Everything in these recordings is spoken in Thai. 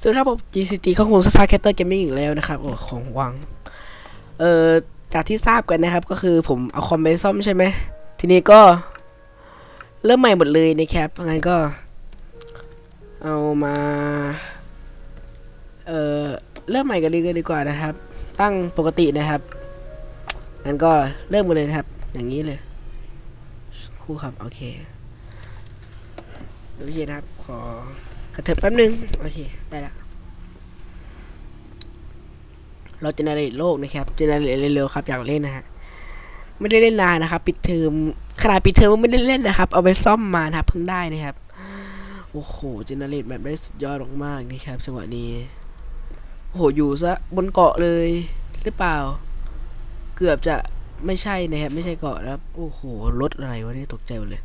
สวัสดีครับผม GCT ข้องคุณซาซาแคตเตอร์เกมมิ่งอีกแล้วนะครับ โอ้ของวัง เอ่อจากที่ทราบกันนะครับ ก็คือผมเอาคอมไปซ่อมใช่ไหม ทีนี้ก็ เริ่มใหม่หมดเลยนะครับงั้นก็ เอามา เอ่อ เริ่มใหม่กันดีกันดีกว่านะครับ ตั้งปกตินะครับงั้นก็เริ่มกันเลยนะครับ อย่างนี้เลยคู่ครับ โอเค โอเคนะครับ ขอ เถิบแป๊บนึง โอเค ได้ละ เราจะนาเรตโลกนะครับจะนาเรตเร็วๆครับ อยากเล่นนะฮะ ไม่ได้เล่นนานนะครับ ปิดเทอม ขนาดปิดเทอมไม่ได้เล่นนะครับ เอาไปซ่อมมานะครับ เพิ่งได้นะครับ โอ้โหเจเนเรตแบบได้สุดยอดมากๆนี่ครับจังหวะนี้ โอ้โห อยู่ซะบนเกาะเลย หรือเปล่า เกือบจะไม่ใช่นะครับ ไม่ใช่เกาะนะครับ โอ้โห รถอะไรวะนี่ตกใจหมดเลย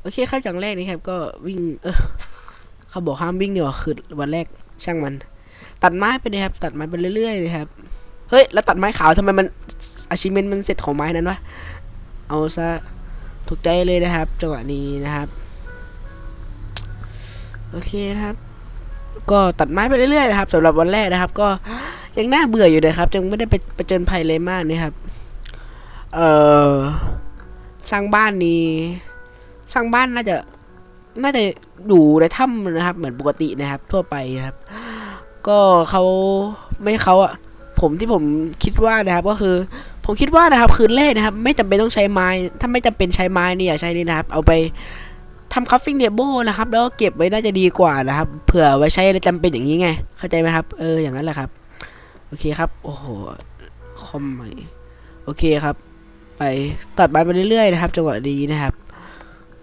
โอเคครับ อย่างแรกนะครับ ก็วิ่ง เออ เขาบอกห้ามวิ่งเดี๋ยวคือวันแรกช่างมัน ตัดไม้ไปเลยครับ ตัดไม้ไปเรื่อยๆเลยครับเฮ้ยแล้วตัดไม้ขาวทำไมมันอาชิเมนมันเสร็จของไม้นั้นวะเอาซะถูกใจเลยนะครับจังหวะนี้นะครับโอเคนะครับ ก็ตัดไม้ไปเรื่อยๆนะครับสำหรับวันแรกนะครับ ก็ยังน่าเบื่ออยู่นะครับ ยังไม่ได้ไปประเจนภัยเลยมากนะครับ เอ่อสร้างบ้านนี้ สร้างบ้านน่าจะ น่าจะอยู่ในถ้ำนะครับ เหมือนปกตินะครับ ทั่วไปนะครับ ก็เขาไม่เขาอะผมที่ผมคิดว่านะครับ ก็คือ ผมคิดว่านะครับ คืนแรกนะครับ ไม่จำเป็นต้องใช้ไม้ ถ้าไม่จำเป็นใช้ไม้เนี่ยใช้นี่นะครับ เอาไปทำคัฟฟิ้งเทเบิลนะครับ แล้วก็เก็บไว้น่าจะดีกว่านะครับ เผื่อไว้ใช้อะไรจำเป็นอย่างนี้ไง เข้าใจไหมครับ เอออย่างนั้นแหละครับ โอเคครับ โอ้โหคอมใหม่โอเคครับ ไปตัดไม้ไปเรื่อยๆนะครับ จังหวะดีนะครับ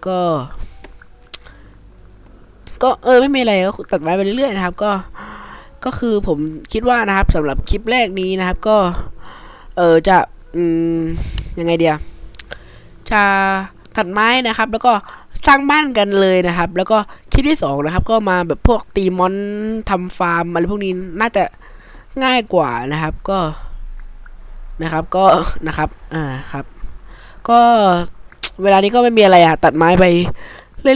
ก็ ก็เออไม่มีอะไรก็ตัดไม้ไปเรื่อยๆนะครับ ก็ก็คือผมคิดว่านะครับสำหรับคลิปแรกนี้นะครับ ก็ เออจะอืมยังไงเดียจะตัดไม้นะครับ แล้วก็สร้างบ้านกันเลยนะครับ แล้วก็คลิปที่สองนะครับ ก็มาแบบพวกตีมอนทำฟาร์มอะไรพวกนี้น่าจะง่ายกว่านะครับ ก็นะครับก็นะครับอ่าครับ ก็เวลานี้ก็ไม่มีอะไรอะตัดไม้ไป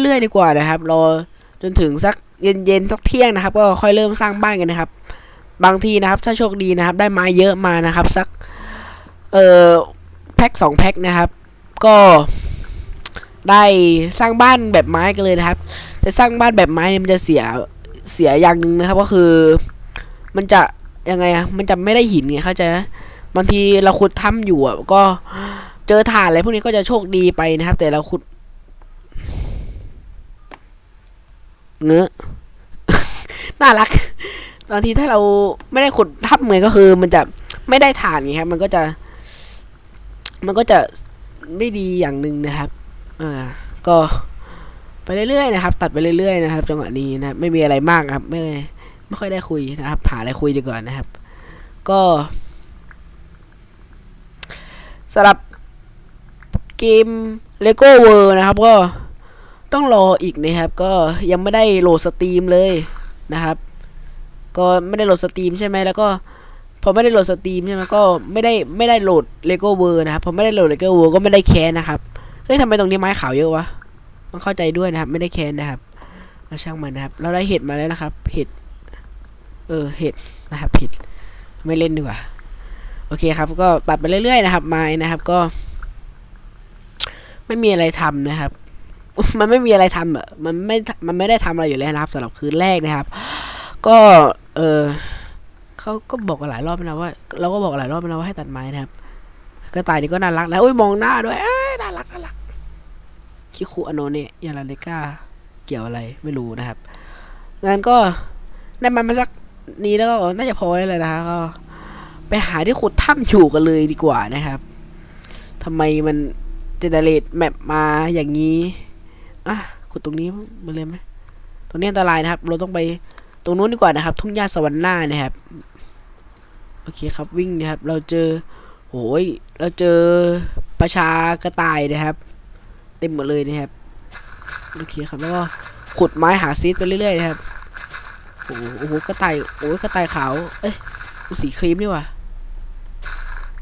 เรื่อยๆดีกว่านะครับรอ จนถึงสักเย็นๆสักเที่ยงนะครับ ก็ค่อยเริ่มสร้างบ้านกันนะครับ บางทีนะครับ ถ้าโชคดีนะครับ ได้ไม้เยอะมานะครับ สักเอ่อแพ็คสองแพ็คนะครับ ก็ได้สร้างบ้านแบบไม้กันเลยนะครับ แต่สร้างบ้านแบบไม้เนี่ยมันจะเสียเสียอย่างหนึ่งนะครับ ก็คือ มันจะยังไงอะมันจะไม่ได้หินไงเข้าใจไหมบางทีเราขุดถ้ำอยู่อะก็เจอถ่านอะไรพวกนี้ก็จะโชคดีไปนะครับ แต่เราขุด เงื้อน่ารักบางทีถ้าเราไม่ได้ขุดทับเหมือก็คือ มันจะไม่ได้ฐานไงครับ มันก็จะ มันก็จะไม่ดีอย่างหนึ่งนะครับอ่าก็ไปเรื่อยๆนะครับ ตัดไปเรื่อยๆนะครับ จังหวะนี้นะครับไม่มีอะไรมากครับ ไม่ไม่ค่อยได้คุยนะครับหาอะไรคุยดีกว่านะครับ ก็สำหรับเกม Lego World นะครับก็ ต้องรออีกนะครับ ก็ยังไม่ได้โหลดสตรีมเลยนะครับ ก็ไม่ได้โหลดสตรีมใช่ไหมแล้วก็พอไม่ได้โหลดสตรีมใช่ไหมก็ไม่ได้ไม่ได้โหลด Lego World นะครับพอไม่ได้โหลด Lego World ก็ไม่ได้แคนนะครับเฮ้ยทำไมตรงนี้ไม้ขาวเยอะวะต้องเข้าใจด้วยนะครับ ไม่ได้แคนนะครับมาช่างมันนะครับ เราได้เห็ดมาแล้วนะครับ เห็ด เออ เห็ดนะครับ เห็ด ไม่เล่นดีกว่า โอเคครับ ก็ตัดไปเรื่อยๆนะครับ ไม้นะครับ ก็ ไม่มีอะไรทำนะครับ มันไม่มีอะไรทำอะมันไม่มันไม่ได้ทำอะไรอยู่แล้วนะครับสำหรับคืนแรกนะครับ ก็เออเขาก็บอกกันหลายรอบแล้วว่า เราก็บอกหลายรอบแล้วว่าให้ตัดไม้นะครับก็ตายนี่ก็น่ารักนะอุ้ยมองหน้าด้วยน่ารักน่ารักคิคุอโนเนะยาลาเลกาเกี่ยวอะไรไม่รู้นะครับงั้นก็ได้มันมาสักนี้แล้วก็น่าจะพอแล้เลยนะครับก็ ไปหาที่ขุดถ้ำอยู่กันเลยดีกว่านะครับทำไมมันเจเนเรตแมปมาอย่างนี้ อะขุดตรงนี้มาเลยไหมตรงนี้อันตรายนะครับ เราต้องไปตรงนู้นดีกว่านะครับ ทุ่งหญ้าสวรรค์หน้านะครับ โอเคครับวิ่งนะครับ เราเจอโอ้ยเราเจอประชากระต่ายนะครับ เต็มหมดเลยนะครับโอเคครับแล้วก็ขุดไม้หาซีดไปเรื่อยๆนะครับโอ้โหกระต่ายโอ้ยกระต่ายขาวเอ้ยสีครีมนี่ว่ะ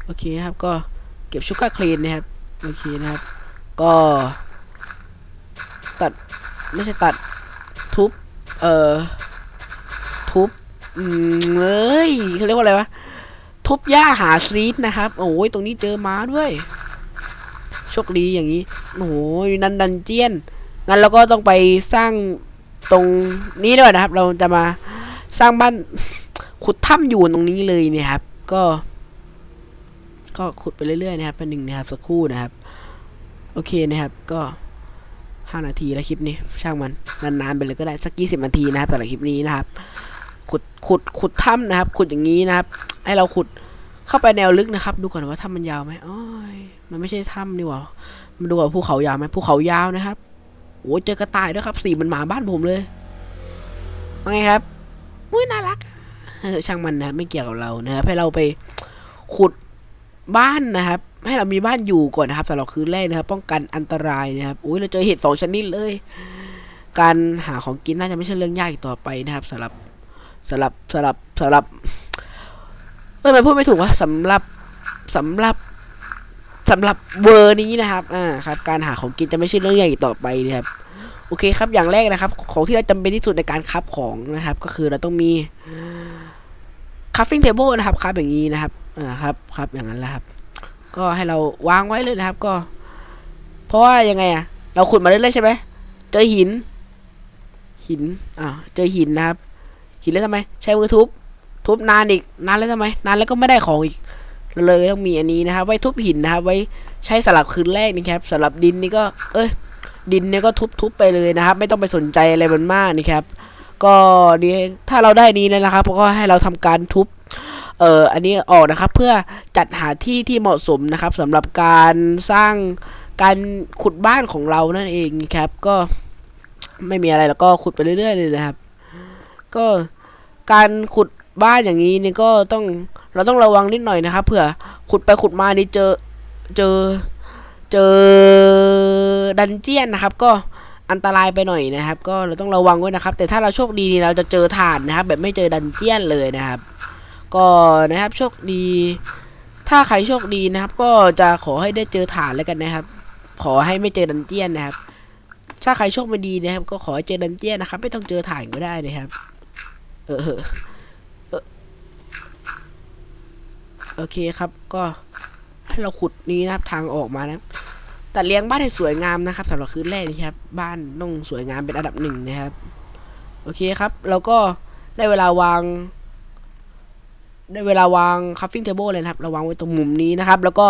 โอเคครับก็เก็บชูการ์คลีนนะครับโอเคนะครับ ก็ ตัดไม่ใช่ตัดทุบ เอ่อ ทุบเอ้ยเขาเรียกว่าอะไรวะ ทุบหญ้าหาซีดนะครับ โอ้ยตรงนี้เจอม้าด้วยโชคดีอย่างนี้ โอ้ยนันดันเจียน งั้นเราก็ต้องไปสร้างตรงนี้ด้วยนะครับ เราจะมาสร้างบ้านขุดถ้ำอยู่ตรงนี้เลยเนี่ยครับ ก็ ก็ขุดไปเรื่อยๆนะครับเป็นหนึ่งนะครับสักครู่นะครับ โอเคนะครับก็ ห้านาทีแล้วคลิปนี้ ช่างมัน นานๆไปเลยก็ได้สักยี่สิบนาทีนะครับแต่ละคลิปนี้นะครับ ขุดขุดขุดถ้ำนะครับ ขุดอย่างนี้นะครับ ให้เราขุดเข้าไปแนวลึกนะครับ ดูก่อนว่าถ้ำมันยาวไหมอ้อยมันไม่ใช่ถ้ำนี่หว่ามาดูว่าภูเขายาวไหมภูเขายาวนะครับโอ้ยเจอกระต่ายด้วยครับสีมันหมาบ้านผมเลยว่าไงครับอุ้ยน่ารักช่างมันนะไม่เกี่ยวกับเรานะครับให้เราไปขุด บ้านนะครับ ให้เรามีบ้านอยู่ก่อนนะครับสำหรับคืนแรกนะครับ ป้องกันอันตรายนะครับอุ้ยเราเจอเห็ดสองชนิดเลย การหาของกินน่าจะไม่ใช่เรื่องยากอีกต่อไปนะครับสำหรับสำหรับสำหรับสำหรับเออมันพูดไม่ถูกว่าสำหรับสำหรับสำหรับเวอร์นี้นะครับ อ่า ครับ การหาของกินจะไม่ใช่เรื่องใหญ่อีกต่อไปนะครับ โอเคครับ อย่างแรกนะครับ ของที่เราจำเป็นที่สุดในการคับของนะครับ ก็คือเราต้องมี คัฟฟิ้งเทเบิลนะครับคับอย่างนี้นะครับอ่าครับครับอย่างนั้นแหละครับ ก็ให้เราวางไว้เลยนะครับ ก็ เพราะว่ายังไงอะเราขุดมาเรื่อยๆใช่ไหมเจอหิน หินอ่าเจอหินนะครับ หินแล้วทำไม ใช้มือทุบทุบนานอีกนานแล้วทำไมนานแล้วก็ไม่ได้ของอีกเราเลยต้องมีอันนี้นะครับ ไว้ทุบหินนะครับ ไว้ใช้สลับคืนแรกนะครับสำหรับดินนี่ก็ เอ้ยดินเนี่ยก็ทุบๆไปเลยนะครับ ไม่ต้องไปสนใจอะไรมันมากนะครับ ก็ดีถ้าเราได้นี้แล้วนะครับก็ให้เราทำการทุบเอ่ออันนี้ออกนะครับเพื่อจัดหาที่ที่เหมาะสมนะครับสำหรับการสร้างการขุดบ้านของเรานั่นเองครับก็ไม่มีอะไรแล้วก็ขุดไปเรื่อย ๆ เลยนะครับ ก็การขุดบ้านอย่างนี้นี่ก็ต้องเราต้องระวังนิดหน่อยนะครับเผื่อขุดไปขุดมานี่เจอเจอเจอดันเจียนนะครับ ก็ อันตรายไปหน่อยนะครับ ก็เราต้องระวังไว้นะครับ แต่ถ้าเราโชคดีนี่เราจะเจอฐานนะครับ แบบไม่เจอดันเจียนเลยนะครับ ก็นะครับโชคดี ถ้าใครโชคดีนะครับ ก็จะขอให้ได้เจอฐานแล้วกันนะครับ ขอให้ไม่เจอดันเจียนนะครับ ถ้าใครโชคไม่ดีนะครับ ก็ขอให้เจอดันเจียนนะครับ ไม่ต้องเจอฐานก็ได้นะครับ เออเออเออโอเคครับก็ให้เราขุดนี้นะครับทางออกมานะครับ แต่เลี้ยงบ้านให้สวยงามนะครับสำหรับคืนแรกนะครับ บ้านต้องสวยงามเป็นอันดับหนึ่งนะครับ โอเคครับ แล้วก็ได้เวลาวาง ได้เวลาวางคัฟฟิ้งเทเบิลเลยนะครับเราวางไว้ตรงมุมนี้นะครับ แล้วก็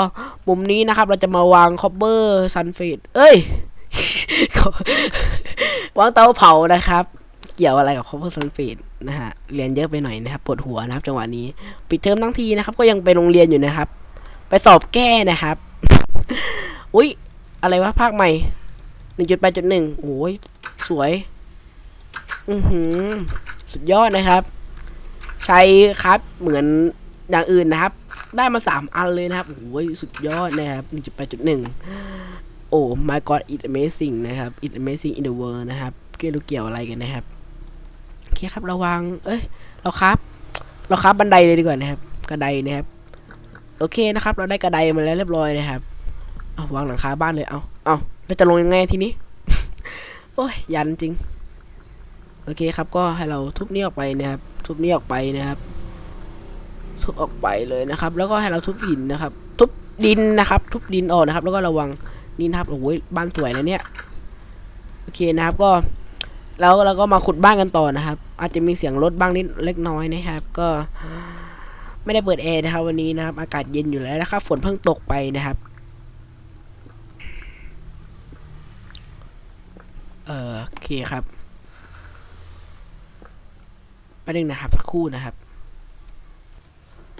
มุมนี้นะครับ เราจะมาวางคอปเปอร์ซันเฟดเอ้ยวางเตาเผานะครับ เกี่ยวอะไรกับคอปเปอร์ซันเฟดนะฮะเรียนเยอะไปหน่อยนะครับปวดหัวนะครับ จังหวะนี้ ปิดเทอมทั้งทีนะครับ ก็ยังไปโรงเรียนอยู่นะครับ ไปสอบแก้นะครับ อุ้ย อะไรวะภาคใหม่หนึ่งจุดแปดจุดหนึ่งโอ้ยสวย อือหือ สุดยอดนะครับ ใช้ครับเหมือนอย่างอื่นนะครับ ได้มาสามอันเลยนะครับ โอ้ยสุดยอดนะครับหนึ่งจุดแปดจุดหนึ่งโอ้ my god it amazing นะครับ it amazing in the world นะครับเกี่ยวเกี่ยวอะไรกันนะครับโอเคครับระวัง เอ้ย เราครับ เราครับบันไดเลยดีกว่านะครับ กระไดนะครับ โอเคนะครับ เราได้กระไดมาแล้วเรียบร้อยนะครับ เอาวางหลังคาบ้านเลยเอาเอาแล้วจะลงยังไงทีนี้ โอ้ยยันจริง โอเคครับก็ให้เราทุบนี้ออกไปนะครับ ทุบนี้ออกไปนะครับทุบออกไปเลยนะครับ แล้วก็ให้เราทุบหินนะครับ ทุบดินนะครับ ทุบดินออกนะครับ แล้วก็ระวังนี่นะครับโอ้ยบ้านสวยนะเนี่ยโอเคนะครับก็ แล้วเราก็มาขุดบ้านกันต่อนะครับ อาจจะมีเสียงรถบ้างนิดเล็กน้อยนะครับ ก็ไม่ได้เปิดแอร์นะครับวันนี้นะครับ อากาศเย็นอยู่แล้วนะครับ ฝนเพิ่งตกไปนะครับ เออโอเคครับประเด็นนะครับสักครู่นะครับ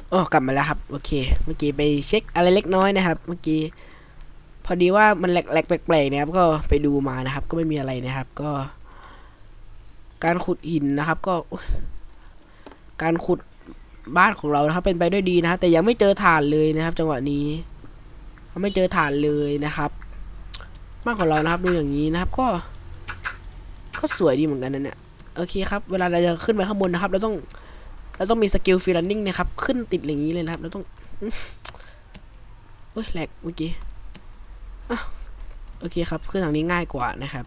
โอ้กลับมาแล้วครับ โอเค เมื่อกี้ไปเช็คอะไรเล็กน้อยนะครับ เมื่อกี้ พอดีว่ามันแหลกๆแปลกๆนะครับ ก็ไปดูมานะครับ ก็ไม่มีอะไรนะครับ ก็ การขุดหินนะครับ ก็ การขุดบ้านของเรานะครับ เป็นไปด้วยดีนะครับ แต่ยังไม่เจอฐานเลยนะครับ จังหวะนี้ไม่เจอฐานเลยนะครับ บ้านของเรานะครับ ดูอย่างนี้นะครับ ก็ ก็สวยดีเหมือนกันนะเนี่ยโอเคครับเวลาเราจะขึ้นไปข้างบนนะครับเราต้องเราต้องมีสกิลฟีลนิ่งนะครับขึ้นติดอย่างนี้เลยนะครับเราต้องอื้อโอ้ยแหลกเมื่อกี้อะโอเคครับขึ้นทางนี้ง่ายกว่านะครับ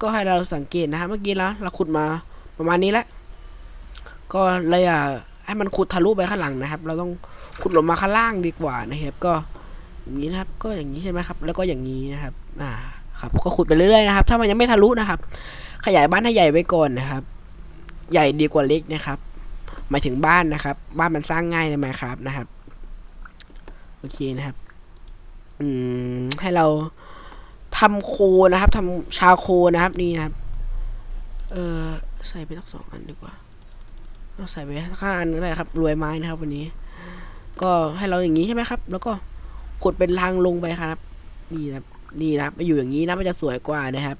ก็ให้เราสังเกตนะครับเมื่อกี้แล้วเราขุดมาประมาณนี้แล้วก็เลยอะให้มันขุดทะลุไปข้างหลังนะครับ เราต้องขุดลงมาข้างล่างดีกว่านะครับ ก็อย่างนี้นะครับ ก็อย่างนี้ใช่ไหมครับ แล้วก็อย่างนี้นะครับ อ่า ครับ ก็ขุดไปเรื่อยๆนะครับ ถ้ามันยังไม่ทะลุนะครับ ขยายบ้านให้ใหญ่ไว้ก่อนนะครับ ใหญ่ดีกว่าเล็กนะครับ หมายถึงบ้านนะครับ บ้านมันสร้างง่ายเลยไหมครับนะครับ โอเคนะครับ อืม ให้เราทำโคนะครับทำชาโคนะครับนี่นะครับ เออใส่ไปสักสองอันดีกว่าเอาใส่ไปห้าอันก็ได้ครับ รวยไม้นะครับ วันนี้ ก็ให้เราอย่างนี้ใช่ไหมครับ แล้วก็ขุดเป็นทางลงไปครับ นี่นะครับ นี่นะครับไปอยู่อย่างนี้นะมันจะสวยกว่านะครับ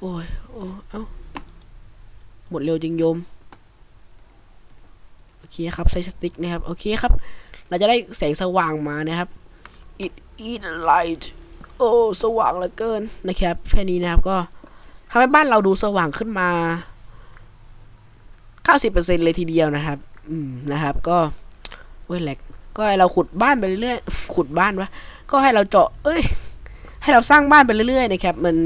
โอ้ยโอ้เอ้าหมดเร็วจริงโยมโอเคครับใช้สติ๊กนะครับโอเคครับ เราจะได้แสงสว่างมานะครับ it it light โอ้สว่างเหลือเกินนะครับแค่นี้นะครับก็ทำให้บ้านเราดูสว่างขึ้นมา 90%เลยทีเดียวนะครับ อืมนะครับ ก็เว้ยแหลกก็ให้เราขุดบ้านไปเรื่อยๆขุดบ้านวะก็ให้เราเจาะ เอ้ย ให้เราสร้างบ้านไปเรื่อยๆนะครับมัน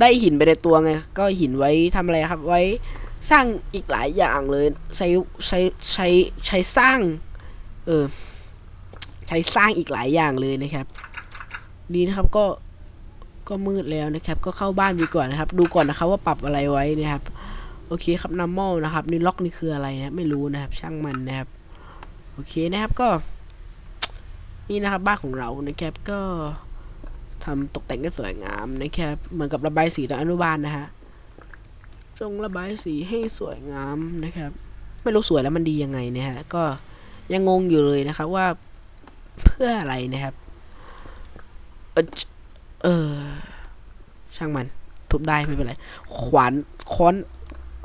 ได้หินไปในตัวไงก็หินไว้ทำอะไรครับ ไว้สร้างอีกหลายอย่างเลย ใช้ใช้ใช้ใช้สร้าง เออใช้สร้างอีกหลายอย่างเลยนะครับ ดีนะครับก็ก็มืดแล้วนะครับ ก็เข้าบ้านดีกว่านะครับ ดูก่อนนะครับว่าปรับอะไรไว้นะครับ โอเคครับนัมมอลนะครับนี่ล็อกนี่คืออะไรนะไม่รู้นะครับ ช่างมันนะครับ โอเคนะครับก็ นี่นะครับบ้านของเรานะครับก็ ทำตกแต่งได้สวยงามนะครับเหมือนกับระบายสีตอนอนุบาลนะฮะจงระบายสีให้สวยงามนะครับ ไม่รู้สวยแล้วมันดียังไงนะฮะก็ยังงงอยู่เลยนะครับว่าเพื่ออะไรนะครับ เออช่างมัน ทุบได้ไม่เป็นไร ขวานค้อน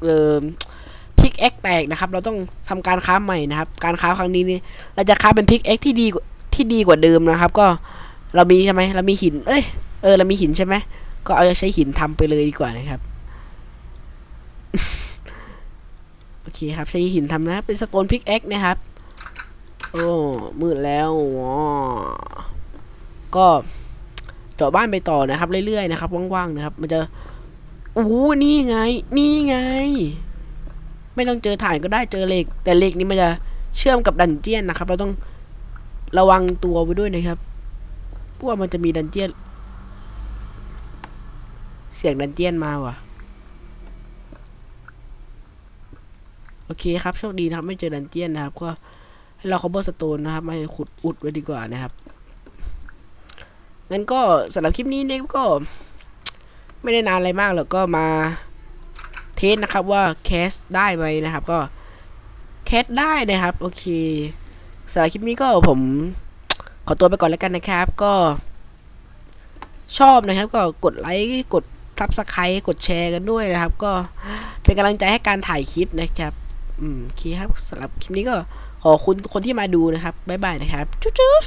เออพิกเอ็กแตกนะครับ เราต้องทำการค้าใหม่นะครับ การค้าครั้งนี้นี่เราจะค้าเป็นพิกเอ็กที่ดีที่ดีกว่าเดิมนะครับ ก็ เรามีใช่ไหมเรามีหิน เอ้ย เออ เรามีหินใช่ไหม ก็เอาใช้หินทำไปเลยดีกว่านะครับ โอเคครับ ใช้หินทำนะเป็นสโตนพิกเอ็กนะครับ โอ้ มืดแล้วอ๋อก็เจาะบ้านไปต่อนะครับ เรื่อยๆนะครับ ว่างๆนะครับ มันจะ โอ้โหนี่ไง นี่ไง ไม่ต้องเจอถ่านก็ได้ เจอเหล็ก แต่เหล็กนี้มันจะเชื่อมกับดันเจียนนะครับ เราต้องระวังตัวไว้ด้วยนะครับ ว่ามันจะมีดันเจียน เสียงดันเจียนมาว่ะ โอเคครับโชคดีนะครับ ไม่เจอดันเจียนนะครับ ก็ให้เราคอ b เบอร์สโตนนะครับไม่ขุดอุดไว้ดีกว่านะครับ งั้นก็สำหรับคลิปนี้เนี่ยก็ ไม่ได้นานอะไรมากหรอกก็มาเทสนะครับว่าแคสได้ไหมนะครับ ก็แคสได้นะครับ โอเคสำหรับคลิปนี้ก็ผม ขอตัวไปก่อนแล้วกันนะครับ ก็ ชอบนะครับ ก็กดไลค์กดซับสไครต์กดแชร์กันด้วยนะครับ ก็เป็นกำลังใจให้การถ่ายคลิปนะครับ อืมโอเคครับสำหรับคลิปนี้ก็ขอบคุณคนที่มาดูนะครับบ๊ายบายนะครับจุ๊บ